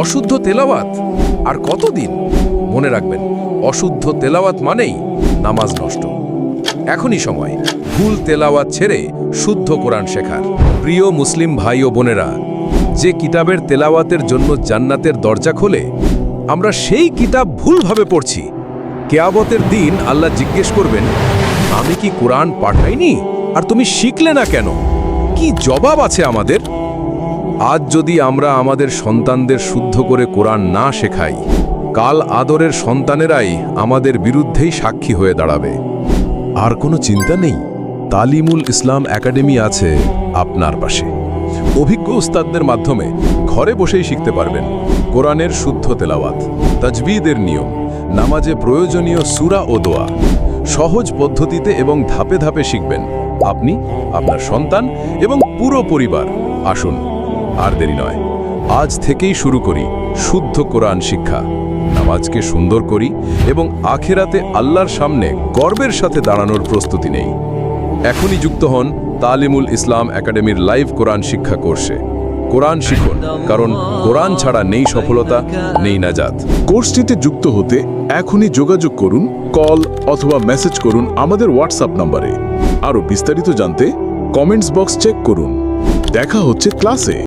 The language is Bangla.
অশুদ্ধ তেলাওয়াত? আর কতদিন? মনে রাখবেন, অশুদ্ধ তেলাওয়াত মানেই নামাজ নষ্ট। এখনই সময়, ভুল তেলাওয়াত ছেড়ে শুদ্ধ কোরআন শেখার। প্রিয় মুসলিম ভাই ও বোনেরা, যে কিতাবের তেলাওয়াতের জন্য জান্নাতের দরজা খোলে, আমরা সেই কিতাব ভুলভাবে পড়ছি। কেয়াবতের দিন আল্লাহ জিজ্ঞেস করবেন, আমি কি কোরআন পাঠাইনি? আর তুমি শিখলে না কেন? কি জবাব আছে আমাদের? আজ যদি আমরা আমাদের সন্তানদের শুদ্ধ করে কোরআন না শেখাই, কাল আদরের সন্তানেরাই আমাদের বিরুদ্ধেই সাক্ষী হয়ে দাঁড়াবে। আর কোনো চিন্তা নেই? তালিমুল ইসলাম একাডেমি আছে আপনার পাশে। অভিজ্ঞ উস্তাদদের মাধ্যমে ঘরে বসেই শিখতে পারবেন কোরআনের শুদ্ধ তেলাওয়াত, তাজবিদের নিয়ম, নামাজে প্রয়োজনীয় সুরা ও দোয়া। সহজ পদ্ধতিতে এবং ধাপে ধাপে শিখবেন। আপনি আপনার সন্তান এবং পুরো পরিবার। আসুন আর দেরি নয়। আজ থেকেই শুরু করি শুদ্ধ কোরআন শিক্ষা। নামাজকে সুন্দর করি এবং আখেরাতে আল্লাহর সামনে গর্বের সাথে দাঁড়ানোর প্রস্তুতি নেই। এখনই যুক্ত হন তালিমুল ইসলাম একাডেমির লাইভ কোরআন শিক্ষা কোর্সে। কোরআন শিখুন, কারণ কোরআন ছাড়া নেই সফলতা, নেই নাজাত। কোর্সটিতে যুক্ত হতে এখনই যোগাযোগ করুন, কল অথবা মেসেজ করুন আমাদের হোয়াটসঅ্যাপ নম্বরে। আরও বিস্তারিত জানতে কমেন্টস বক্স চেক করুন। দেখা হচ্ছে ক্লাসে।